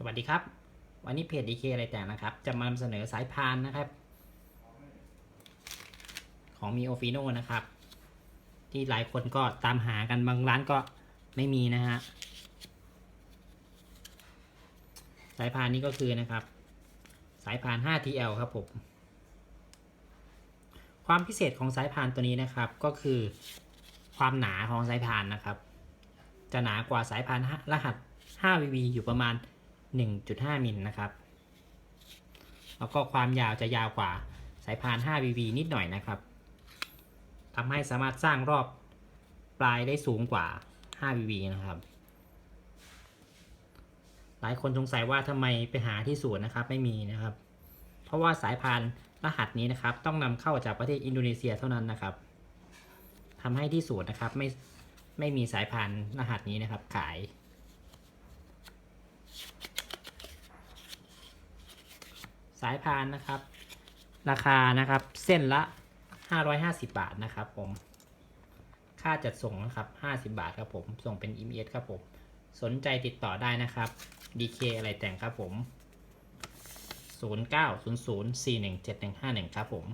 สวัสดีครับ วันนี้เพจ DK อะไรแต่นะครับ จะมานำเสนอสายพานนะครับ ของมีโอฟิโนนะครับ ที่หลายคนก็ตามหากันบางร้านก็ไม่มีนะฮะสายพานนี้ก็คือนะครับ สายพาน 5TL ครับผม ความพิเศษของสายพานตัวนี้นะครับก็คือความหนาของสายพานนะครับ จะหนากว่าสายพานรหัส 5VV อยู่ประมาณ 1.5 มิลนะครับ แล้วก็ความยาวจะยาวกว่าสายพาน 5VV นิดหน่อยนะครับทำให้สามารถสร้างรอบปลายได้สูงกว่า 5VV นะครับ หลายคนสงสัยว่าทำไมไปหาที่ศูนย์นะครับไม่มีนะครับ เพราะว่าสายพานรหัสนี้นะครับ ต้องนำเข้าจากประเทศอินโดนีเซียเท่านั้นนะครับทำให้ที่ศูนย์นะครับไม่ไม่มีสายพานรหัสนี้นะครับขาย สายพานนะครับ ราคานะครับเส้นละ 550 บาทนะครับผมค่าจัดส่งนะครับ 50 บาทครับผมส่งเป็น e m s ครับผมสนใจติดต่อได้นะครับ DK อะไรแต่งครับผม 0900417151 ครับผม